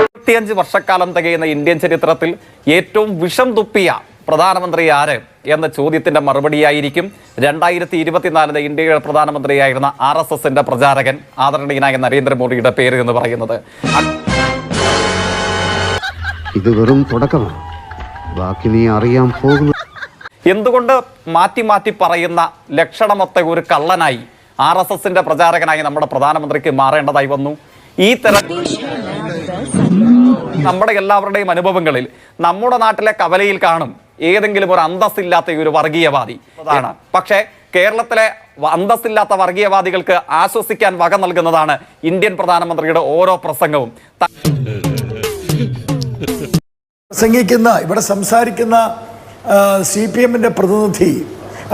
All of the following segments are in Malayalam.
ഇരുപത്തിയഞ്ച് വർഷക്കാലം തികയുന്ന ഇന്ത്യൻ ചരിത്രത്തിൽ ഏറ്റവും വിഷം തുപ്പിയ പ്രധാനമന്ത്രി ആര് എന്ന ചോദ്യത്തിന്റെ മറുപടിയായിരിക്കും രണ്ടായിരത്തി ഇരുപത്തിനാലിന് ഇന്ത്യയുടെ പ്രധാനമന്ത്രിയായിരുന്ന ആർ എസ് എസിന്റെ പ്രചാരകൻ ആദരണീയനായ നരേന്ദ്രമോദിയുടെ പേര് എന്ന് പറയുന്നത്. ഇത് വെറും തുടക്കമാണ്. ബാക്കി നീ അറിയാൻ പോകുന്നു എന്തുകൊണ്ട് മാറ്റി മാറ്റി പറയുന്ന ലക്ഷണമൊത്ത ഒരു കള്ളനായി ആർ എസ് എസിന്റെ പ്രചാരകനായി നമ്മുടെ പ്രധാനമന്ത്രിക്ക് മാറേണ്ടതായി വന്നു. ഈ തരം നമ്മുടെ എല്ലാവരുടെയും അനുഭവങ്ങളിൽ നമ്മുടെ നാട്ടിലെ കവലയിൽ കാണും ഏതെങ്കിലും ഒരു അന്തസ്സില്ലാത്ത ഒരു വർഗീയവാദി. അതാണ്. പക്ഷേ കേരളത്തിലെ അന്തസ്സില്ലാത്ത വർഗീയവാദികൾക്ക് ആശ്വസിക്കാൻ വക നൽകുന്നതാണ് ഇന്ത്യൻ പ്രധാനമന്ത്രിയുടെ ഓരോ പ്രസംഗവും. പ്രസംഗിക്കുന്ന ഇവിടെ സംസാരിക്കുന്ന സി പി എമ്മിന്റെ പ്രതിനിധി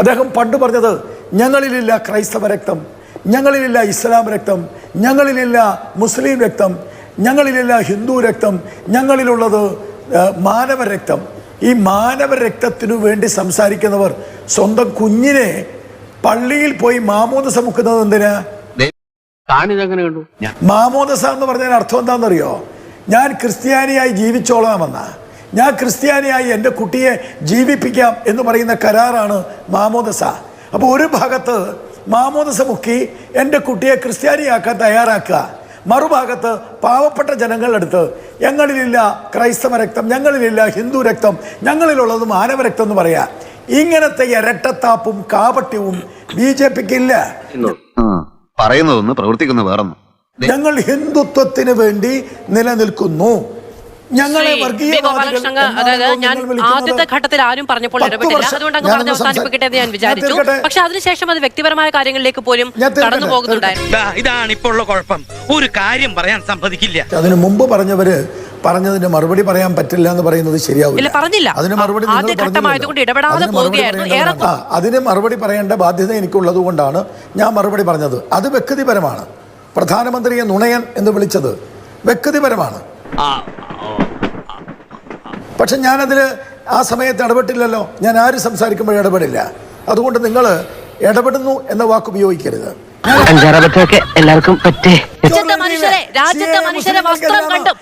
അദ്ദേഹം പണ്ട് പറഞ്ഞത് ഞങ്ങളിലില്ല ക്രൈസ്തവ രക്തം. ഞങ്ങളിലില്ല ഇസ്ലാം രക്തം. ഞങ്ങളിലില്ല മുസ്ലിം രക്തം. ഞങ്ങളിലില്ല ഹിന്ദു രക്തം. ഞങ്ങളിലുള്ളത് മാനവ രക്തം. ഈ മാനവ രക്തത്തിനു വേണ്ടി സംസാരിക്കുന്നവർ സ്വന്തം കുഞ്ഞിനെ പള്ളിയിൽ പോയി മാമോദസ മുക്കുന്നത് എന്തിനാ കണ്ടു? മാമോദസ എന്ന് പറഞ്ഞാൽ അർത്ഥം എന്താണെന്നറിയോ? ഞാൻ ക്രിസ്ത്യാനിയായി ജീവിച്ചോളാമെന്ന. ഞാൻ ക്രിസ്ത്യാനിയായി എന്റെ കുട്ടിയെ ജീവിപ്പിക്കാം എന്ന് പറയുന്ന കരാറാണ് മാമോദസ. അപ്പോൾ ഒരു ഭാഗത്ത് മാമോദസ മുക്കി എന്റെ കുട്ടിയെ ക്രിസ്ത്യാനിയാക്കാൻ തയ്യാറാക്കുക. മറുഭാഗത്ത് പാവപ്പെട്ട ജനങ്ങളെടുത്ത് ഞങ്ങളിലില്ല ക്രൈസ്തവ രക്തം ഞങ്ങളിലില്ല ഹിന്ദു രക്തം ഞങ്ങളിലുള്ളത് മാനവ രക്തം എന്ന് പറയാം. ഇങ്ങനത്തെ ഇരട്ടത്താപ്പും കാപട്യവും ബി ജെ പിക്ക് ഇല്ല പറയുന്നതൊന്ന് പ്രവർത്തിക്കുന്ന വേറൊന്നും. ഞങ്ങൾ ഹിന്ദുത്വത്തിന് വേണ്ടി നിലനിൽക്കുന്നു. ഞങ്ങളെ അതായത് ഞാൻ ആദ്യത്തെ ഘട്ടത്തിൽ ആരും പറഞ്ഞപ്പോൾ ഇടപെട്ടില്ല. അതുകൊണ്ട് അങ്ങ് പറഞ്ഞ് അവസാനിപ്പിക്കട്ടെ എന്ന് ഞാൻ വിചാരിച്ചു. പക്ഷെ അതിനുശേഷം അത് വ്യക്തിപരമായ കാര്യങ്ങളിലേക്ക് പോലും കടന്നു പോകുന്നുണ്ടായിരുന്നു. ഇതാണ് ഇപ്പോൾ ഉള്ള കുഴപ്പം. ഒരു കാര്യം പറയാൻ സമ്മതിക്കില്ല. അതിനു മുമ്പ് പറഞ്ഞവര് പറഞ്ഞതിന്റെ മറുപടി പറയാൻ പറ്റില്ല എന്ന് പറയുന്നത് ശരിയാവില്ല. പറഞ്ഞില്ല. അതിന് മറുപടി അതിന് മറുപടി പറയേണ്ട ബാധ്യത എനിക്കുള്ളത് കൊണ്ടാണ് ഞാൻ മറുപടി പറഞ്ഞത്. അത് വ്യക്തിപരമാണ്. പ്രധാനമന്ത്രിയെ നുണയൻ എന്ന് വിളിച്ചത് വ്യക്തിപരമാണ്. പക്ഷെ ഞാനതിൽ ആ സമയത്ത് ഇടപെട്ടില്ലല്ലോ. ഞാൻ ആര് സംസാരിക്കുമ്പോഴും ഇടപെടില്ല. അതുകൊണ്ട് നിങ്ങൾ ഇടപെടുന്നു എന്ന വാക്ക് ഉപയോഗിക്കരുത്. അഞ്ചാറബത്തൊക്കെ എല്ലാവർക്കും പറ്റേ? രാജ്യത്തെ മനുഷ്യരെ രാജ്യത്തെ മനുഷ്യരെ വസ്ത്രം കണ്ടും.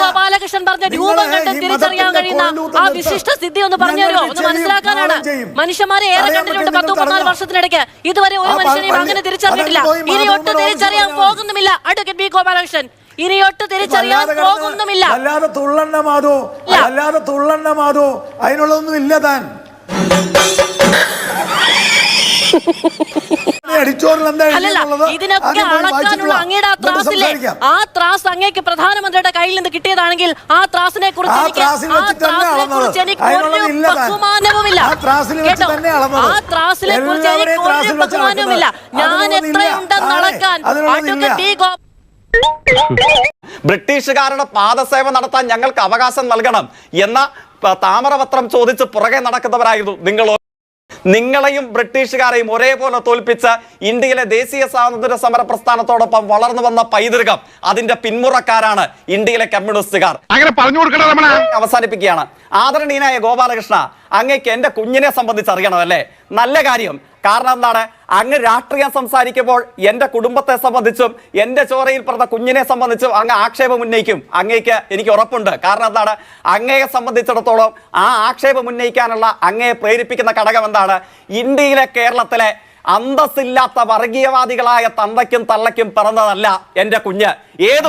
ഗോപാലകൃഷ്ണൻ പറഞ്ഞ രൂപം കണ്ടും തിരിച്ചറിയാൻ കഴിയുന്ന ആ വിശിഷ്ട സ്ഥിതി ഒന്ന് പറഞ്ഞു തരുമോ ഒന്ന് മനസ്സിലാക്കാനാണ്. മനുഷ്യന്മാരെ ഏറെ കണ്ടിട്ടുണ്ട്. പത്ത് മുപ്പത്തിനാല് വർഷത്തിനിടയ്ക്ക് ഇതുവരെ ഒരു മനുഷ്യനെയും അങ്ങനെ തിരിച്ചറിഞ്ഞിട്ടില്ല. ഇനി ഒട്ടും തിരിച്ചറിയാൻ പോകുന്നുമില്ല. Advocate B Gopalakrishnan. ഇനിയൊട്ട് തിരിച്ചറിയാൻ പോകുന്നുമില്ല. അല്ലാതെ തുള്ളണ്ണ മാതോ അല്ലാതെ തുള്ളണ്ണ മാതോ അതിനുള്ളതൊന്നും ഇല്ല താൻ? ഇതിനൊക്കെ അളക്കാനുള്ള. അങ്ങയുടെ ആ ത്രാസില്ലേ ആ ത്രാസ് അങ്ങേക്ക് പ്രധാനമന്ത്രിയുടെ കയ്യിൽ നിന്ന് കിട്ടിയതാണെങ്കിൽ ആ ത്രാസിനെ കുറിച്ച് എനിക്ക് ആ ത്രാസിനെ കുറിച്ച് എനിക്ക് ഒരു ബഹുമാനവുമില്ല. കേട്ടോ? ആ ത്രാസിനെ കുറിച്ച് എനിക്ക് ഒരു ബഹുമാനവുമില്ല. ഞാൻ. എത്രയുണ്ടെന്ന്? അളക്കാൻ? അഡ്വക്കേറ്റ് ബി ഗോ ബ്രിട്ടീഷുകാരുടെ പാദസേവ നടത്താൻ ഞങ്ങൾക്ക് അവകാശം നൽകണം എന്ന താമരപത്രം ചോദിച്ച് പുറകെ നടക്കുന്നവരായിരുന്നു നിങ്ങൾ. നിങ്ങളെയും ബ്രിട്ടീഷുകാരെയും ഒരേപോലെ തോൽപ്പിച്ച് ഇന്ത്യയിലെ ദേശീയ സ്വാതന്ത്ര്യ സമര പ്രസ്ഥാനത്തോടൊപ്പം വളർന്നു വന്ന പൈതൃകം അതിന്റെ പിന്മുറക്കാരാണ് ഇന്ത്യയിലെ കമ്മ്യൂണിസ്റ്റുകാർ. അങ്ങനെ പറഞ്ഞു കൊടുക്കണം അവസാനിപ്പിക്കുകയാണ്. ആദരണീയനായ ഗോപാലകൃഷ്ണ അങ്ങേക്ക് എന്റെ കുഞ്ഞിനെ സംബന്ധിച്ച് അറിയണമല്ലേ? നല്ല കാര്യം. കാരണം എന്താണ്? അങ്ങ് രാഷ്ട്രീയം സംസാരിക്കുമ്പോൾ എന്റെ കുടുംബത്തെ സംബന്ധിച്ചും എന്റെ ചോരയിൽ പറഞ്ഞ കുഞ്ഞിനെ സംബന്ധിച്ചും അങ്ങ് ആക്ഷേപം ഉന്നയിക്കും. അങ്ങേക്ക് എനിക്ക് ഉറപ്പുണ്ട്. കാരണം എന്താണ്? അങ്ങയെ സംബന്ധിച്ചിടത്തോളം ആ ആക്ഷേപം ഉന്നയിക്കാനുള്ള അങ്ങയെ പ്രേരിപ്പിക്കുന്ന ഘടകം എന്താണ്? ഇന്ത്യയിലെ കേരളത്തിലെ അന്തസ്സില്ലാത്ത വർഗീയവാദികളായ തന്തയ്ക്കും തള്ളയ്ക്കും പിറന്നതല്ല എന്റെ കുഞ്ഞ്. ഏത്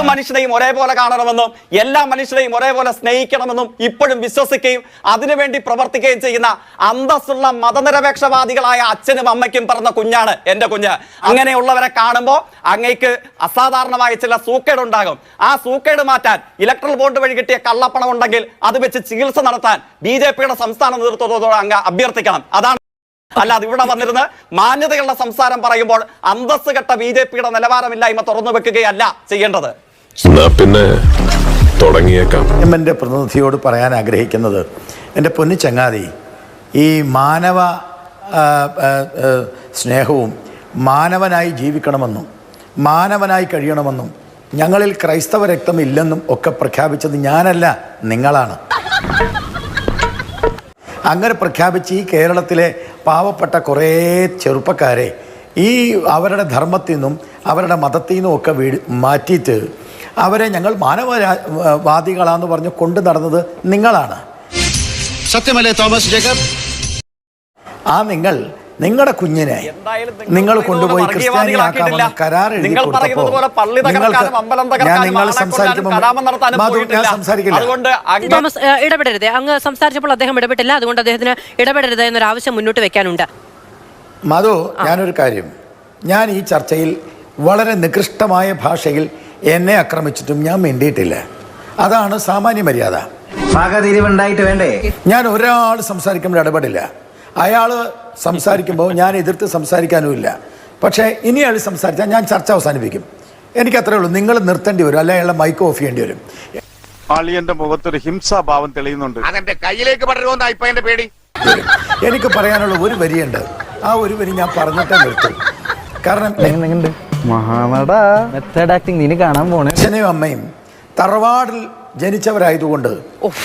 ഏത് മനുഷ്യനെയും ഒരേപോലെ കാണണമെന്നും എല്ലാ മനുഷ്യരെയും ഒരേപോലെ സ്നേഹിക്കണമെന്നും ഇപ്പോഴും വിശ്വസിക്കുകയും അതിനുവേണ്ടി പ്രവർത്തിക്കുകയും ചെയ്യുന്ന അന്തസ്സുള്ള മതനിരപേക്ഷവാദികളായ അച്ഛനും അമ്മയ്ക്കും പറഞ്ഞ കുഞ്ഞാണ് എന്റെ കുഞ്ഞ്. അങ്ങനെയുള്ളവരെ കാണുമ്പോൾ അങ്ങേക്ക് അസാധാരണമായ ചില സൂക്കേട് ഉണ്ടാകും. ആ സൂക്കേട് മാറ്റാൻ ഇലക്ട്രൽ ബോണ്ട് വഴി കിട്ടിയ കള്ളപ്പണം ഉണ്ടെങ്കിൽ അത് വെച്ച് ചികിത്സ നടത്താൻ ബി ജെ പിയുടെ സംസ്ഥാന നേതൃത്വത്തോട് അങ്ങ് അഭ്യർത്ഥിക്കണം. അതാണ് അല്ല അത് ഇവിടെ വന്നിരുന്ന് മാന്യതകളുടെ സംസാരം പറയുമ്പോൾ അന്തസ്സുകെട്ട ബി ജെ പിയുടെ നിലവാരമില്ലായ്മ തുറന്നു വെക്കുകയല്ല ചെയ്യേണ്ടത്. എന്നാ പിന്നെ തുടങ്ങിയേക്കാം. എം എന്റെ പ്രതിനിധിയോട് പറയാൻ ആഗ്രഹിക്കുന്നത് എന്റെ പൊന്നു ചങ്ങാതി ഈ മാനവ സ്നേഹവും മാനവനായി ജീവിക്കണമെന്നും മാനവനായി കഴിയണമെന്നും ഞങ്ങളിൽ ക്രൈസ്തവ രക്തം ഇല്ലെന്നും ഒക്കെ പ്രഖ്യാപിച്ചത് ഞാനല്ല നിങ്ങളാണ്. അങ്ങനെ പ്രഖ്യാപിച്ച് ഈ കേരളത്തിലെ പാവപ്പെട്ട കുറേ ചെറുപ്പക്കാരെ ഈ അവരുടെ ധർമ്മത്തിൽ നിന്നും അവരുടെ മതത്തിൽ നിന്നും ഒക്കെ വീട് മാറ്റിയിട്ട് അവരെ ഞങ്ങൾ മാനവവാദികളാന്ന് പറഞ്ഞ് കൊണ്ടു നടന്നത് നിങ്ങളാണ്. സത്യമല്ലേ തോമസ് ജേക്കബ്? ആ നിങ്ങൾ നിങ്ങളുടെ കുഞ്ഞിനെ എന്തായാലും നിങ്ങൾ കൊണ്ടുപോയി ക്രിസ്ത്യാനിയാക്കാമെന്ന് കരാർ എഴുതി നിങ്ങൾ പറയുന്നത് പോലെ പള്ളി കൊടുത്തപ്പോൾ തകർക്കാനും അമ്പലം നിങ്ങൾക്ക് ഞാൻ നിങ്ങൾ സംസാരിക്കുമ്പോൾ ഞാൻ. സംസാരിക്കില്ല. തോമസ് ഇടപെടരുത്. അങ്ങ് സംസാരിച്ചപ്പോൾ അദ്ദേഹം ഇടപെട്ടില്ല. അതുകൊണ്ട് അദ്ദേഹത്തിന് ഇടപെടരുത് എന്നൊരു ആവശ്യം മുന്നോട്ട് വെക്കാനുണ്ട്. മധു ഞാനൊരു കാര്യം. ഞാൻ ഈ ചർച്ചയിൽ വളരെ നികൃഷ്ടമായ ഭാഷയിൽ എന്നെ ആക്രമിച്ചിട്ടും ഞാൻ മിണ്ടിയിട്ടില്ല. അതാണ് സാമാന്യ മര്യാദ. പാകതിരിവുണ്ടായിട്ട് വേണ്ടേ? ഞാൻ ഒരാൾ സംസാരിക്കുമ്പോൾ ഇടപെടില്ല. അയാൾ സംസാരിക്കുമ്പോൾ ഞാൻ എതിർത്ത് സംസാരിക്കാനുമില്ല പക്ഷേ ഇനി അയാൾ സംസാരിച്ചാൽ ഞാൻ ചർച്ച അവസാനിപ്പിക്കും. എനിക്ക് അത്രേ ഉള്ളൂ. നിങ്ങൾ നിർത്തേണ്ടി വരും. അല്ലെ അയാളെ മൈക്ക് ഓഫ് ചെയ്യേണ്ടി വരും. അളിയന്റെ മുഖത്തൊരു ഹിംസാഭാവം തെളിയുന്നുണ്ട്. അതെന്റെ കയ്യിലേക്ക് പടരുമെന്നാ ഇപ്പൊ എന്റെ പേടി? എനിക്ക് പറയാനുള്ള ഒരു വരിയുണ്ട്. ആ ഒരു വരി ഞാൻ പറഞ്ഞിട്ടേ നിർത്തും. കാരണം മഹാനട. മെത്തേഡ് ആക്ടിങ് നിന്നെ കാണാൻ പോണേ. അച്ഛനെയും അമ്മയും തറവാടിൽ ജനിച്ചവരായതുകൊണ്ട്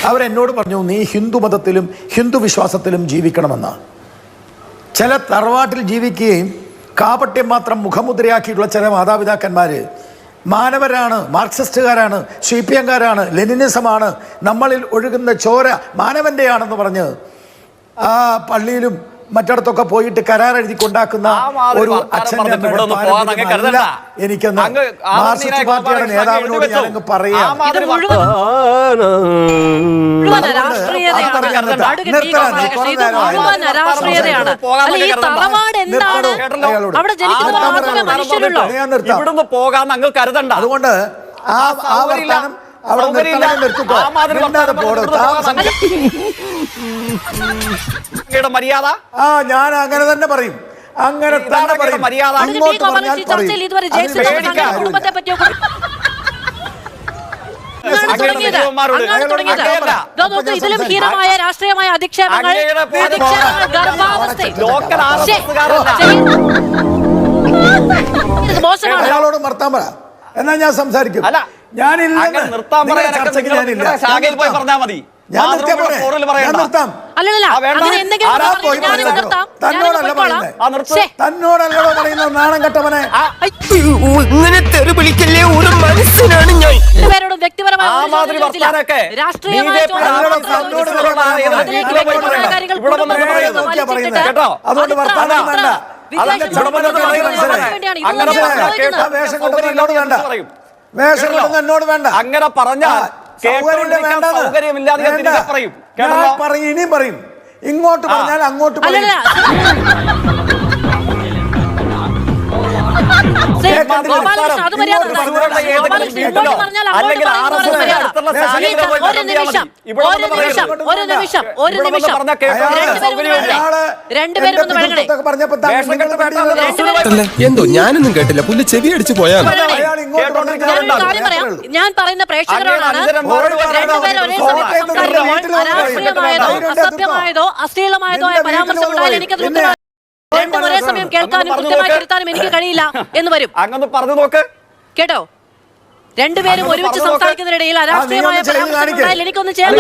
അവരെന്നോട് പറഞ്ഞു നീ ഹിന്ദു മതത്തിലും ഹിന്ദു വിശ്വാസത്തിലും ജീവിക്കണമെന്ന്. ചില തറവാട്ടിൽ ജീവിക്കുകയും കാപട്യം മാത്രം മുഖമുദ്രയാക്കിയിട്ടുള്ള ചില മാതാപിതാക്കന്മാര് മാനവരാണ് മാർക്സിസ്റ്റുകാരാണ് സി പി എംകാരാണ് ലെനിനിസമാണ് നമ്മളിൽ ഒഴുകുന്ന ചോര മാനവന്റെയാണെന്ന് പറഞ്ഞ് ആ പള്ളിയിലും മറ്റിടത്തൊക്കെ പോയിട്ട് കരാർ എഴുതി കൊണ്ടാക്കുന്ന ഒരു അച്ഛനെ അച്ഛന്റെ. എനിക്കെന്ന് മാർക്സിസ്റ്റ് പാർട്ടിയുടെ നേതാവിനോട്. പറയാം ഞാൻ നിർത്താം. അങ്ങ് കരുതണ്ട അതുകൊണ്ട് ആ ആ സൗകര്യമില്ല. അവിടെ സൗകര്യമില്ല. നിർത്തണം നിർത്തിക്കോ ആ മിണ്ടാതെ പോടോ. താമസം മര്യാദ? ആ ഞാൻ അങ്ങനെ തന്നെ പറയും. അങ്ങനെ തന്നെ പറയും. മര്യാദ. അങ്ങോട്ട്. പറഞ്ഞാൽ പറയും. ഇതിലും ഹീനമായ രാഷ്ട്രീയമായ അധിക്ഷേപങ്ങൾ മോശമാണ്. അയാളോട് മർത്താൻ പറ. എന്നാ ഞാൻ സംസാരിക്കും. തന്നോടല്ല ഞാനിത് ആ, നിർത്ത്. ശ്ശേ, തന്നോടല്ലോ പറയുന്ന നാണം കെട്ടവനെ. ഇങ്ങനെ തെറി വിളിക്കല്ലേ ഒരു മനസ്സിനാണ് ഞാൻ. വ്യക്തിപരമായ രാഷ്ട്രീയമായ? അതുകൊണ്ട് വേണ്ട. അങ്ങനെ വേഷം കൊണ്ടൊന്നും എന്നോട് വേണ്ട വേഷം കൊണ്ടൊന്നും എന്നോട് വേണ്ട. അങ്ങനെ പറഞ്ഞാൽ സൗകര്യമില്ലാതെ പറയും. ഇനിയും പറയും. ഇങ്ങോട്ട് പറഞ്ഞാൽ അങ്ങോട്ട് പറയും. എന്തോ ഞാനൊന്നും കേട്ടില്ല. പുല്ല് ചെവി അടിച്ചു പോയാ ഞാൻ പറയുന്ന പ്രേക്ഷകരോടാണ് അസത്യമായതോ രണ്ടുപേരും ഒരേ അരാഷ്ട്രീയമായതോ അസഭ്യമായതോ അശ്ലീലമായതോ ആയ പരാമർശം ഉണ്ടായാലും എനിക്കത് ഉത്തരവാദിത്വം രണ്ടും ഒരേ സമയം കേൾക്കാനും കൃത്യമായി തിരുത്താനും എനിക്ക് കഴിയില്ല എന്ന് വരും. അങ്ങൊന്ന് പറഞ്ഞു നോക്ക്. കേട്ടോ? രണ്ടുപേരും ഒരുമിച്ച്. സംസാരിക്കുന്നതിനിടയിൽ അരാഷ്ട്രീയമായ ആ, നീ ഒന്ന് ചെയ്ത് പരാമർശം കാണിക്ക്. ഉണ്ടായാൽ എനിക്കൊന്ന് ചെയ്യാൻ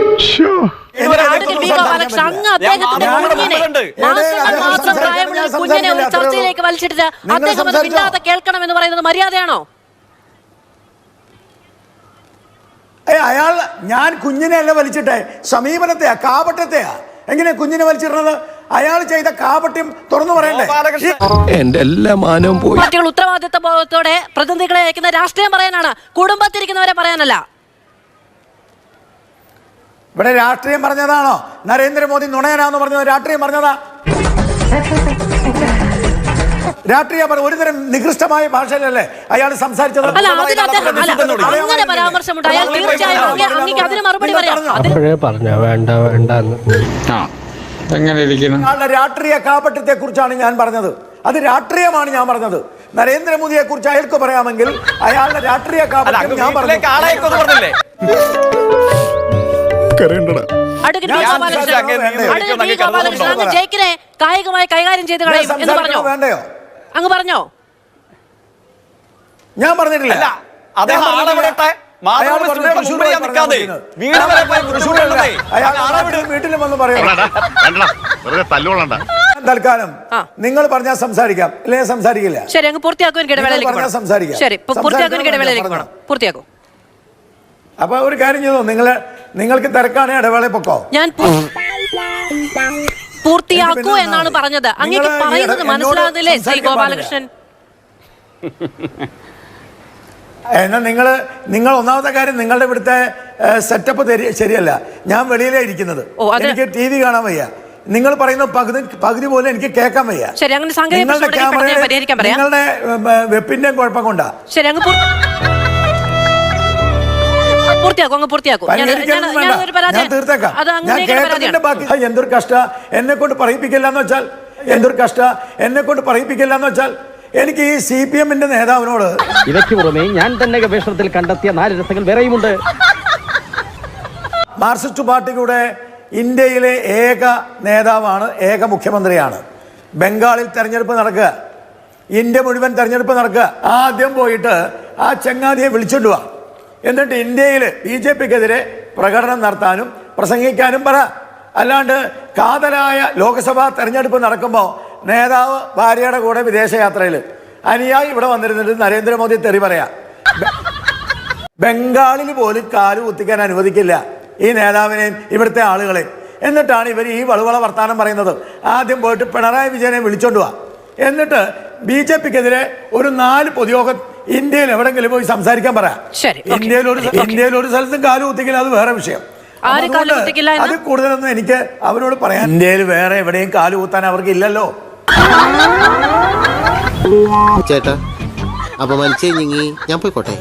അങ്ങ് അദ്ദേഹത്തിന്റെ കുഞ്ഞിനെ മാസങ്ങൾ മാത്രം പ്രായമുള്ള ഒരു കുഞ്ഞിനെ ഒരു ചർച്ചയിലേക്ക്. വലിച്ചിട്ട് അദ്ദേഹം അത്? മിണ്ടാതെ കേൾക്കണം എന്ന് പറയുന്നത് മര്യാദയാണോ? ഏ അയാൾ ഞാൻ കുഞ്ഞിനെ അല്ല വലിച്ചിട്ടെ. സമീപനത്തെയാ കാപട്ടത്തെയാ എങ്ങനെയാ കുഞ്ഞിനെ വലിച്ചിടുന്നത്? അയാൾ ചെയ്ത കാപട്യം തുറന്നു പറയണ്ടേ? എന്റെ എല്ലാ മാനവും പോയി. പാർട്ടികൾ ഉത്തരവാദിത്ത ബോധത്തോടെ പ്രതിനിധികളെ അയക്കുന്ന രാഷ്ട്രീയം പറയാനാണ്. കുടുംബത്തിരിക്കുന്നവരെ പറയാനല്ല. ഇവിടെ രാഷ്ട്രീയം പറഞ്ഞതാണോ? നരേന്ദ്രമോദി നുണയനാന്ന് പറഞ്ഞത് രാഷ്ട്രീയം പറഞ്ഞതാ? രാഷ്ട്രീയ ഒരുതരം നികൃഷ്ടമായ ഭാഷയിലല്ലേ അയാൾ സംസാരിച്ചത്? അങ്ങനെ പരാമർശം ഉണ്ടായാൽ തീർച്ചയായും അതിന് മറുപടി പറയാം. അതിന് അപ്പോഴേ പറഞ്ഞ ഇരിക്കുന്നു? രാഷ്ട്രീയ കാപട്യത്തെ കുറിച്ചാണ് ഞാൻ പറഞ്ഞത്. അത് രാഷ്ട്രീയമാണ് ഞാൻ പറഞ്ഞത്. നരേന്ദ്രമോദിയെ കുറിച്ച് അയാൾക്ക് പറയാമെങ്കിൽ അയാളുടെ രാഷ്ട്രീയ കാപട്യം ഞാൻ വീട്ടിലേക്ക് പറഞ്ഞു ആളെയൊക്കെ പറഞ്ഞില്ലേ? ബി ഞാൻ ഗോപാലകൃഷ്ണൻ. സംസാരിക്കണോ ബി ഗോപാലകൃഷ്ണൻ. അങ്ങ് ജയിക്കിനെ കായികമായി കൈകാര്യം ചെയ്ത് ഞാൻ കളയും. എന്ന് പറഞ്ഞോ? സംസാരിക്കണോ വേണ്ടയോ? അങ്ങ് പറഞ്ഞോ? ഞാൻ പറഞ്ഞിട്ടില്ല. അല്ല അദ്ദേഹം ഞാൻ ആളെ പറഞ്ഞിട്ടില്ല. വിടട്ടെ ആളെ. വീട്ടിലും വന്ന് പറയണം വെറുതെ തല്ലുകൊള്ളണ്ട. തൽക്കാലം നിങ്ങൾ പറഞ്ഞാൽ സംസാരിക്കാം. അല്ലെ സംസാരിക്കില്ല? ശരി അങ്ങ് പൂർത്തിയാക്കും. സംസാരിക്കാം. ശരി അപ്പൊ ഒരു കാര്യം ചെയ്തോ? നിങ്ങൾ നിങ്ങൾക്ക് തിരക്കാണ് ഇടവേള പൊക്കോ? ഞാൻ പൂർത്തിയാക്കൂ എന്നാണ് പറഞ്ഞത്. അങ്ങേക്ക് പറയുന്നത് മനസ്സിലാകുന്നില്ലേ ശ്രീ ഗോപാലകൃഷ്ണൻ? എന്നാൽ നിങ്ങൾ നിങ്ങൾ ഒന്നാമത്തെ കാര്യം നിങ്ങളുടെ ഇവിടുത്തെ സെറ്റപ്പ് ശരിയല്ല. ഞാൻ വെളിയിലേ ഇരിക്കുന്നത്. എനിക്ക് ടി വി കാണാൻ വയ്യ. നിങ്ങൾ പറയുന്ന പകുതി പകുതി പോലും എനിക്ക് കേൾക്കാൻ വയ്യ. നിങ്ങളുടെ ക്യാമറയുടെ-. നിങ്ങളുടെ വെപ്പിന്റെ കുഴപ്പം കൊണ്ടാ പൂർത്തിയാക്കും അങ്ങ് പൂർത്തിയാക്കും. ഞാൻ- തീർത്തേക്കാം. കേട്ടതിന്റെ ബാക്കി എന്തൊരു കഷ്ട. എന്നെ കൊണ്ട് പറയിപ്പിക്കില്ല എന്ന് വെച്ചാൽ എന്തൊരു കഷ്ട. എന്നെ കൊണ്ട് പറയിപ്പിക്കില്ല എന്ന് വെച്ചാൽ എനിക്ക് ഈ സി പി എമ്മിന്റെ നേതാവിനോട് ഇവയ്ക്ക് പുറമെ ഞാൻ തന്നെ ഗവേഷണത്തിൽ കണ്ടെത്തിയ നാല് രസങ്ങൾ വേറെയുമുണ്ട്. മാർക്സിസ്റ്റ് പാർട്ടിയുടെ ഇന്ത്യയിലെ ഏക നേതാവാണ് ഏക മുഖ്യമന്ത്രിയാണ്. ബംഗാളിൽ തെരഞ്ഞെടുപ്പ് നടക്കുക. ഇന്ത്യ മുഴുവൻ തെരഞ്ഞെടുപ്പ് നടക്കുക. ആദ്യം പോയിട്ട് ആ ചങ്ങാതിയെ വിളിച്ചോണ്ട് വാ. എന്നിട്ട് ഇന്ത്യയിൽ ബി ജെ പിക്കെതിരെ പ്രകടനം നടത്താനും പ്രസംഗിക്കാനും പറ. അല്ലാണ്ട് കാതലായ ലോക്സഭാ തെരഞ്ഞെടുപ്പ് നടക്കുമ്പോൾ നേതാവ് ഭാര്യയുടെ കൂടെ വിദേശയാത്രയിൽ അനുയായി ഇവിടെ വന്നിരുന്നിട്ട് നരേന്ദ്രമോദി തെറി പറയാ. ബംഗാളിൽ പോലും കാൽ കുത്തിക്കാൻ അനുവദിക്കില്ല ഈ നേതാവിനെയും ഇവിടുത്തെ ആളുകളെയും എന്നിട്ടാണ് ഇവർ ഈ വളവള വർത്താനം പറയുന്നത്. ആദ്യം പോയിട്ട് പിണറായി വിജയനെ വിളിച്ചോണ്ട് വാ. എന്നിട്ട് ബി ജെ പിക്കെതിരെ ഒരു നാല് പൊതുയോഗം ഇന്ത്യയിൽ എവിടെങ്കിലും പോയി സംസാരിക്കാൻ പറ. ശരി, okay. ഇന്ത്യയിൽ ഒരു. ഇന്ത്യയിൽ ഒരു സ്ഥലത്തും കാൽ കുത്തിക്കില്ല അത് വേറെ വിഷയം. അത് കൂടുതലൊന്നും എനിക്ക് അവരോട് പറയാൻ ഇന്ത്യയിൽ വേറെ എവിടെയും കാൽ കുത്താൻ അവർക്ക് ഇല്ലല്ലോ. ചേട്ടാ അപമാനിച്ചേ ഞങ്ങി. ഞാൻ പോയിക്കോട്ടെ.